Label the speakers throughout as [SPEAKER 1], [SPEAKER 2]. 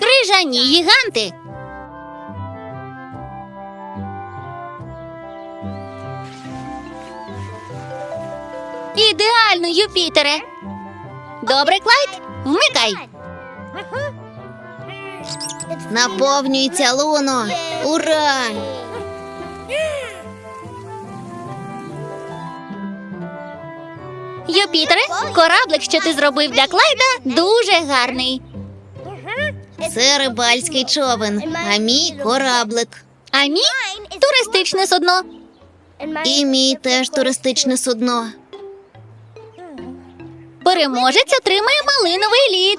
[SPEAKER 1] Крижані гіганти. Ідеально, Юпітере. Добре, Клайд, вмикай.
[SPEAKER 2] Наповнюється луно. Ура!
[SPEAKER 1] Юпітере, кораблик, що ти зробив для Клайда, дуже гарний.
[SPEAKER 2] Це рибальський човен, а мій кораблик.
[SPEAKER 1] А мій туристичне судно.
[SPEAKER 2] І мій теж туристичне судно.
[SPEAKER 1] Переможець отримає малиновий лід.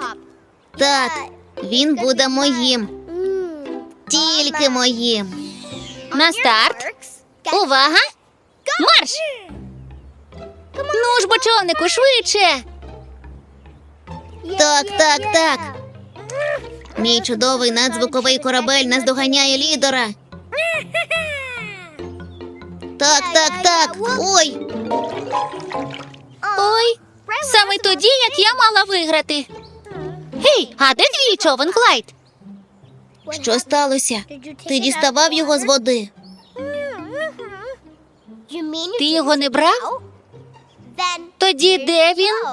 [SPEAKER 2] Так, він буде моїм. Тільки моїм.
[SPEAKER 1] На старт. Увага! Марш! Ну ж, бо човнику, швидше.
[SPEAKER 2] Так, так, так. Мій чудовий надзвуковий корабель наздоганяє лідера. Так, так, так. Ой,
[SPEAKER 1] Ой, саме тоді, як я мала виграти. Гей, а де твій човен, Клайд?
[SPEAKER 2] що сталося? Ти діставав його з води.
[SPEAKER 1] Ти його не брав? Тоді де він?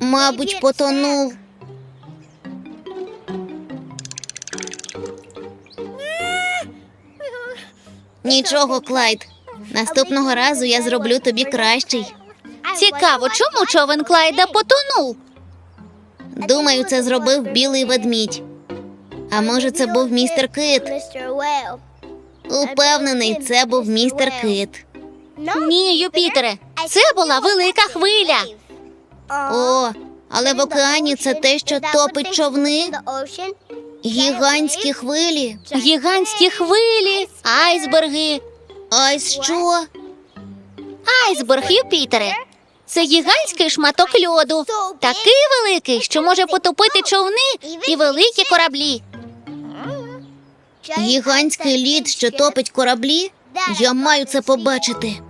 [SPEAKER 2] Мабуть, потонув. Нічого, Клайд. Наступного разу я зроблю тобі кращий.
[SPEAKER 1] Цікаво, чому човен Клайда потонув?
[SPEAKER 2] Думаю, це зробив білий ведмідь. А може, це був містер Кит? Упевнений, це був містер Кит.
[SPEAKER 1] Ні, Юпітере, це була велика хвиля.
[SPEAKER 2] О, але в океані це те, що топить човни. Гігантські хвилі.
[SPEAKER 1] Гігантські хвилі, айсберги.
[SPEAKER 2] Айс що?
[SPEAKER 1] Айсберг, Юпітере. Це гігантський шматок льоду. Такий великий, що може потопити човни і великі кораблі.
[SPEAKER 2] Гігантський лід, що топить кораблі? Я маю це побачити.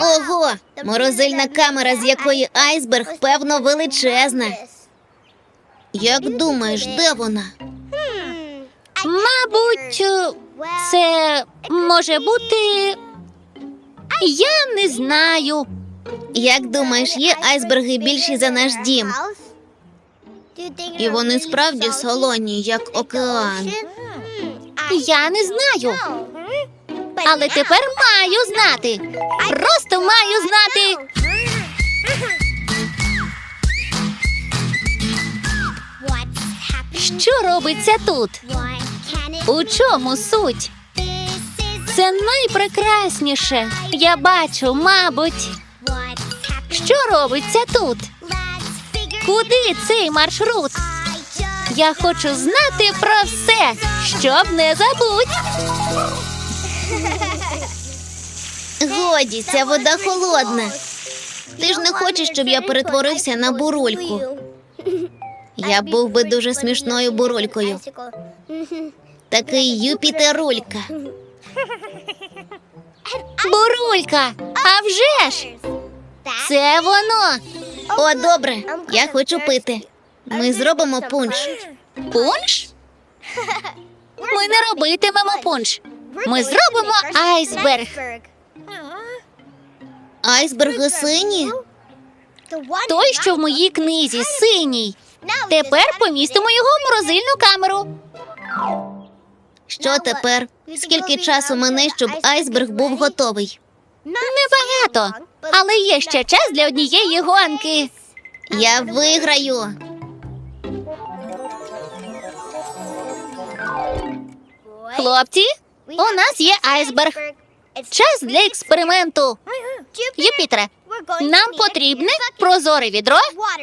[SPEAKER 2] Ого! Морозильна камера, з якої айсберг, певно, величезна. Як думаєш, де вона?
[SPEAKER 1] Мабуть, е, це може бути. Я не знаю.
[SPEAKER 2] Як думаєш, є айсберги більші за наш дім? І вони справді солоні, як океан.
[SPEAKER 1] Я не знаю. Але тепер маю знати. Просто маю знати. Що робиться тут? У чому суть? Це найпрекрасніше. Я бачу, мабуть. Що робиться тут? Куди цей маршрут? Я хочу знати про все, щоб не забудь.
[SPEAKER 2] Годі, ця вода холодна. Ти ж не хочеш, щоб я перетворився на бурульку. Я був би дуже смішною бурулькою. Такий Юпітерулька.
[SPEAKER 1] Бурулька, а вже ж! Це воно.
[SPEAKER 2] О, добре, я хочу пити. Ми зробимо пунш.
[SPEAKER 1] Пунш? Ми не робитимемо пунш. Ми зробимо айсберг.
[SPEAKER 2] Айсберги сині?
[SPEAKER 1] Той, що в моїй книзі, синій. Тепер помістимо його в морозильну камеру.
[SPEAKER 2] Що тепер? Скільки часу мине, щоб айсберг був готовий?
[SPEAKER 1] Небагато, але є ще час для однієї гонки.
[SPEAKER 2] Я виграю.
[SPEAKER 1] Хлопці, у нас є айсберг. Час для експерименту. Юпітере, нам потрібне прозоре відро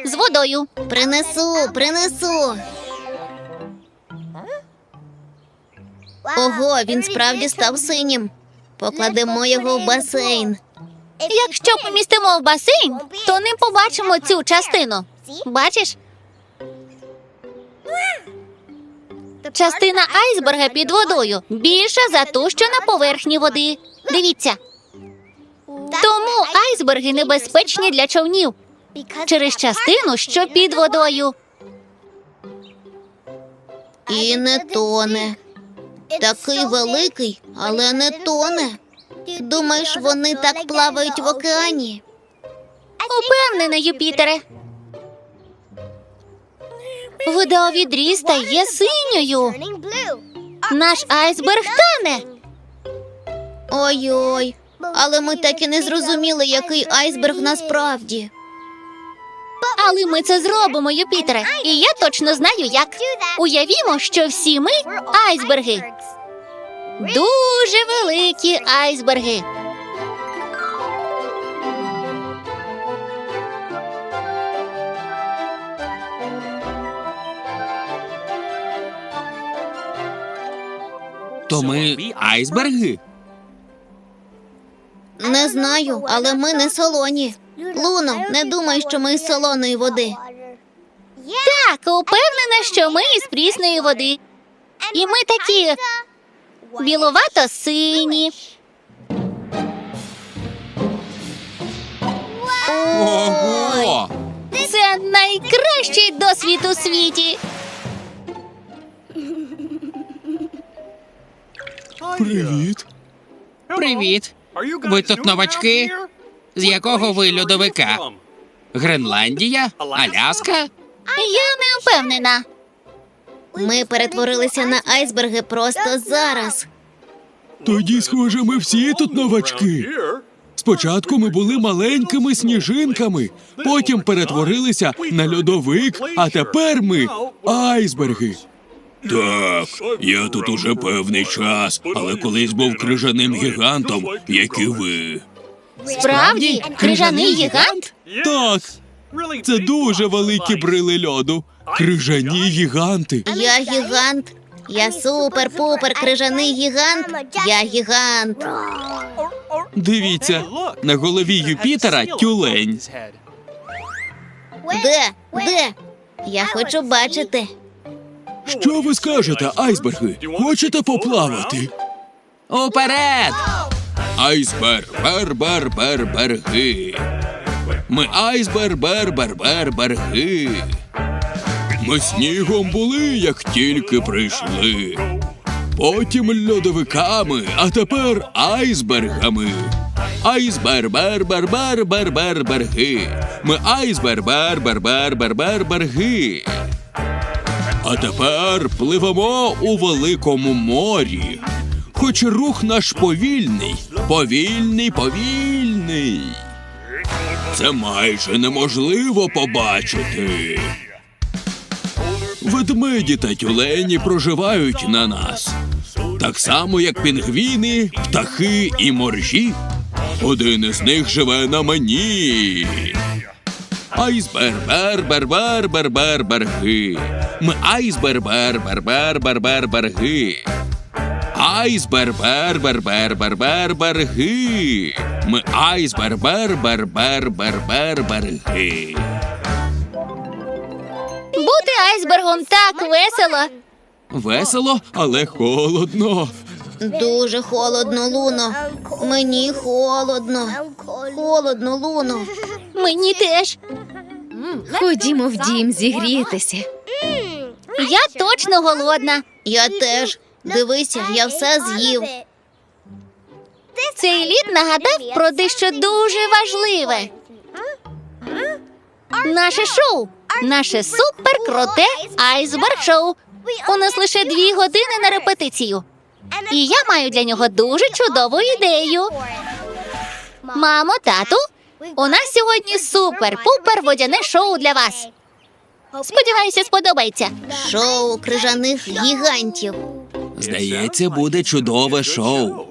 [SPEAKER 1] з водою.
[SPEAKER 2] Принесу, принесу. Ого, він справді став синім. Покладемо його в басейн.
[SPEAKER 1] Якщо помістимо в басейн, то не побачимо цю частину. Бачиш? Частина айсберга під водою більша за ту, що на поверхні води. Дивіться. Тому айсберги небезпечні для човнів через частину, що під водою.
[SPEAKER 2] І не тоне. Такий великий, але не тоне. Думаєш, вони так плавають в океані?
[SPEAKER 1] Упевнена, Юпітере. Вода у стає синьою. Наш айсберг тане.
[SPEAKER 2] Ой-ой. Але ми так і не зрозуміли, який айсберг насправді.
[SPEAKER 1] Але ми це зробимо, Юпітере. І я точно знаю, як. Уявімо, що всі ми айсберги. Дуже великі айсберги.
[SPEAKER 3] То ми айсберги?
[SPEAKER 2] Не знаю, але ми не солоні. Луно, не думай, що ми з солоної води.
[SPEAKER 1] Так, упевнена, що ми із прісної води. І ми такі біловато-сині.
[SPEAKER 3] Ого!
[SPEAKER 1] Це найкращий досвід у світі.
[SPEAKER 3] Привіт. Привіт. Ви тут новачки? З якого ви льодовика? Гренландія? Аляска?
[SPEAKER 1] Я не впевнена.
[SPEAKER 2] Ми перетворилися на айсберги просто зараз.
[SPEAKER 4] Тоді, схоже, ми всі тут новачки. Спочатку ми були маленькими сніжинками, потім перетворилися на льодовик, а тепер ми айсберги. Так, я тут уже певний час, але колись був крижаним гігантом, як і ви.
[SPEAKER 1] Справді, крижаний гігант?
[SPEAKER 4] Так, це дуже великі брили льоду. Крижані гіганти.
[SPEAKER 2] Я гігант. Я супер-пупер крижаний гігант. Я гігант.
[SPEAKER 4] Дивіться, на голові Юпітера тюлень.
[SPEAKER 2] Де? Де? Я хочу бачити.
[SPEAKER 4] Що ви скажете, айсберги? Хочете поплавати?
[SPEAKER 3] Уперед!
[SPEAKER 4] Айсберг, бер, бер, бер, берги. Ми айсберг, бер, бер, бер, берги. Ми снігом були, як тільки прийшли. Потім льодовиками, а тепер айсбергами. Айсбер, бер, бер, бер, бер, бер, берги. Ми айсбер, бер, бер, бер, бер, бер, берги. А тепер пливемо у великому морі. Хоч рух наш повільний, повільний, повільний. Це майже неможливо побачити. Ведмеді та тюлені проживають на нас. Так само, як пінгвіни, птахи і моржі. Один із них живе на мені. Айсбер, бер, бер, бер, бер, бер, берги. Ми айсбер, бер, бер, бер, бер, бер, берги. Айсбер, бер, бер, бер, бер, бер, берги. Ми айсбер, бер, бер, бер, бер, бер, берги.
[SPEAKER 1] Бути айсбергом так весело.
[SPEAKER 4] Весело, але холодно.
[SPEAKER 2] Дуже холодно, Луно. Мені холодно. Холодно, Луно.
[SPEAKER 1] Мені теж.
[SPEAKER 5] Ходімо в дім зігрітися.
[SPEAKER 1] Я точно голодна.
[SPEAKER 2] Я теж. Дивися, я все з'їв.
[SPEAKER 1] Цей лід нагадав про дещо дуже важливе. Наше шоу. Наше суперкруте айсберг шоу. У нас лише дві години на репетицію. І я маю для нього дуже чудову ідею. Мамо, тату, у нас сьогодні супер-пупер водяне шоу для вас. Сподіваюся, сподобається.
[SPEAKER 2] Шоу крижаних гігантів.
[SPEAKER 4] Здається, буде чудове шоу.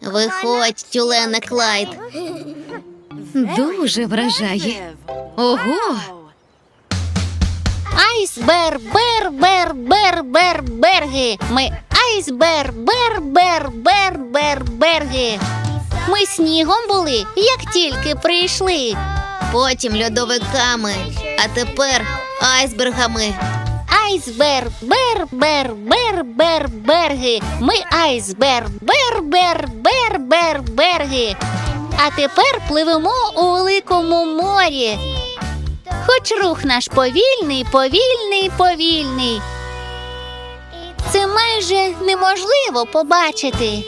[SPEAKER 2] Виходь, тюлене Клайд.
[SPEAKER 5] Дуже вражає. Ого!
[SPEAKER 1] Айсбер, бер, бер, бер, бер, берги. Ми айсбер, бер, бер, бер, бер, берги. Ми снігом були, як тільки прийшли.
[SPEAKER 2] Потім льодовиками, а тепер айсбергами.
[SPEAKER 1] Айсбер, бер, бер, бер, бер, берги. Ми айсбер, бер, бер, бер, бер, берги. А тепер пливемо у великому морі. Хоч рух наш повільний, повільний, повільний. Це майже неможливо побачити.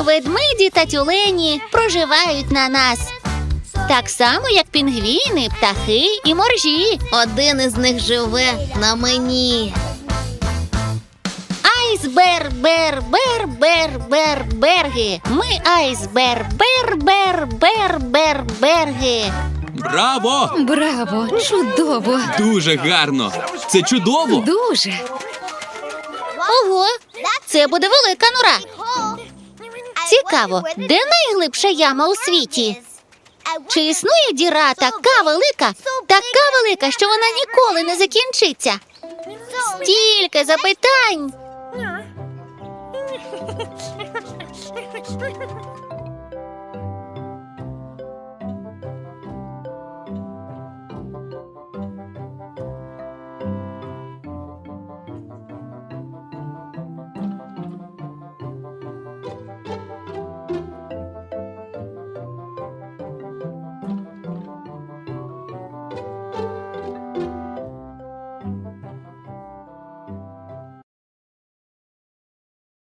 [SPEAKER 1] Ведмеді та тюлені проживають на нас. Так само, як пінгвіни, птахи і моржі.
[SPEAKER 2] Один із них живе на мені.
[SPEAKER 1] Айсбер, бер, бер, бер, бер, берги. Ми айсбер, бер, бер, бер, бер, берги.
[SPEAKER 4] Браво!
[SPEAKER 5] Браво! Чудово!
[SPEAKER 4] Дуже гарно! Це чудово!
[SPEAKER 5] Дуже!
[SPEAKER 1] Ого, це буде велика нора. Цікаво, де найглибша яма у світі? Чи існує діра така велика, така велика, що вона ніколи не закінчиться? Стільки запитань.